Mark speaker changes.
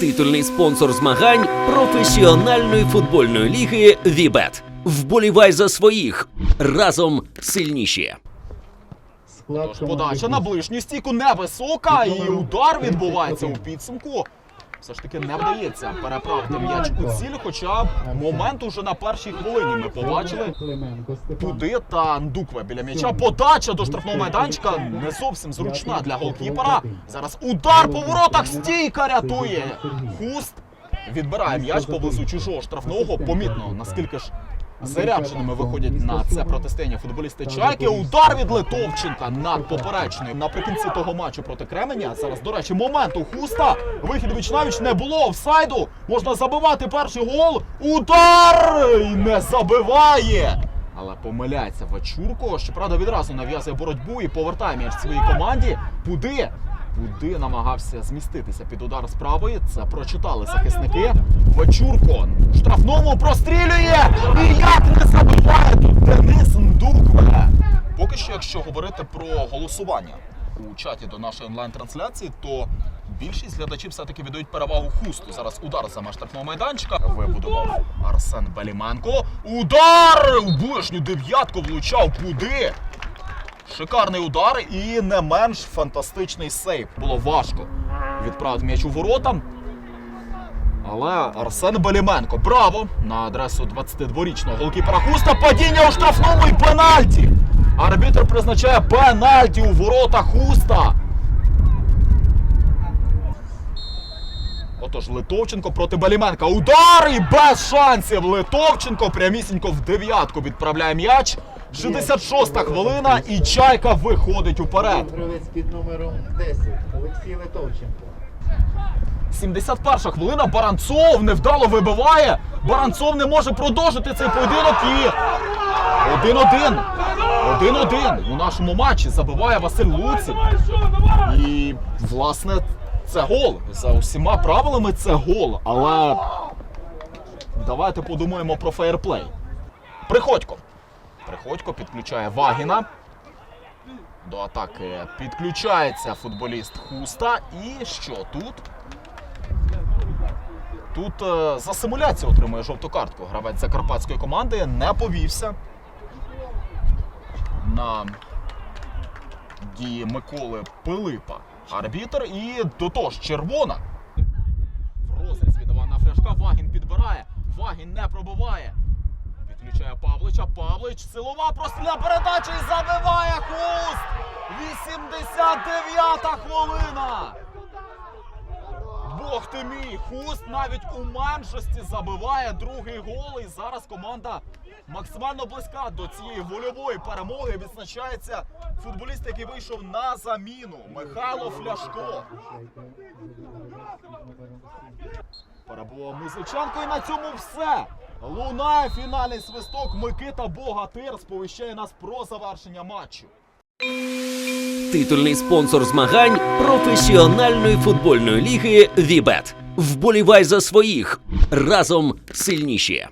Speaker 1: Титульний спонсор змагань професіональної футбольної ліги Вібет. Вболівай за своїх разом сильніші.
Speaker 2: Тож подача на ближню стійку невисока, і удар відбувається у підсумку. Все ж таки не вдається переправити м'яч у ціль, хоча момент уже на першій хвилині ми побачили. Туди та Ндукве біля м'яча. Подача до штрафного майданчика не зовсім зручна для голкіпера. Зараз удар по воротах. Стійка рятує. Хуст відбирає м'яч поблизу чужого штрафного. Помітно, наскільки ж зарядженими виходять на це протистояння футболісти Чайки. Удар від Литовченка над поперечною наприкінці того матчу проти Кременя. Зараз, до речі, момент у Хуста. Вихід вічнавіч не було. Офсайду. Можна забивати перший гол. Удар! І не забиває. Але помиляється Вачурко. Щоправда, відразу нав'язує боротьбу і повертає м'яч своїй команді. Куди? Куди намагався зміститися під удар з. Це прочитали захисники. Вачурко штрафному прострілює. І як не забиває тут Денис Ндукве. Поки що, якщо говорити про голосування у чаті до нашої онлайн-трансляції, то більшість глядачів все-таки віддають перевагу хусту. Зараз удар за меж штрафного майданчика. Вибудував Арсен Беліменко. Удар! У ближню дев'ятку влучав куди? Шикарний удар і не менш фантастичний сейв. Було важко відправити м'яч у ворота. Але Арсен Беліменко, браво! На адресу 22-річного голкіпера Хуста падіння у штрафному і пенальті. Арбітр призначає пенальті у ворота Хуста. Отож, Литовченко проти Беліменка. Удар і без шансів. Литовченко прямісінько в дев'ятку відправляє м'яч. 66-та хвилина, і чайка виходить уперед.
Speaker 3: Гравець під номером 10 Олексій Литовченко.
Speaker 2: 71 хвилина. Баранцов невдало вибиває. Баранцов не може продовжити цей поєдинок і 1-1. 1-1 у нашому матчі забиває Василь Луцин. І, власне, це гол. За усіма правилами це гол. Але давайте подумаємо про фейерплей. Приходько. Приходько підключає Вагіна. До атаки підключається футболіст Хуста. І що тут? Тут е, за симуляцію отримує жовту картку. Гравець закарпатської команди не повівся на дії Миколи Пилипа. Арбітр і до того ж червона. В розріз від Фляшка Вагін підбирає. Вагін не пробиває. Підключає Павлича. Павлич. Силова простріля передача і забиває Хуст! 89-та хвилина! Бог ти мій! Хуст навіть у меншості забиває другий гол. І зараз команда максимально близька до цієї вольової перемоги. Відзначається футболіст, який вийшов на заміну. Михайло Фляшко. Перебував Музиченко і на цьому все. Лунає фінальний свисток. Микита Богатир сповіщає нас про завершення матчу.
Speaker 1: Титульний спонсор змагань професіональної футбольної ліги Вібет. Вболівай за своїх разом сильніші.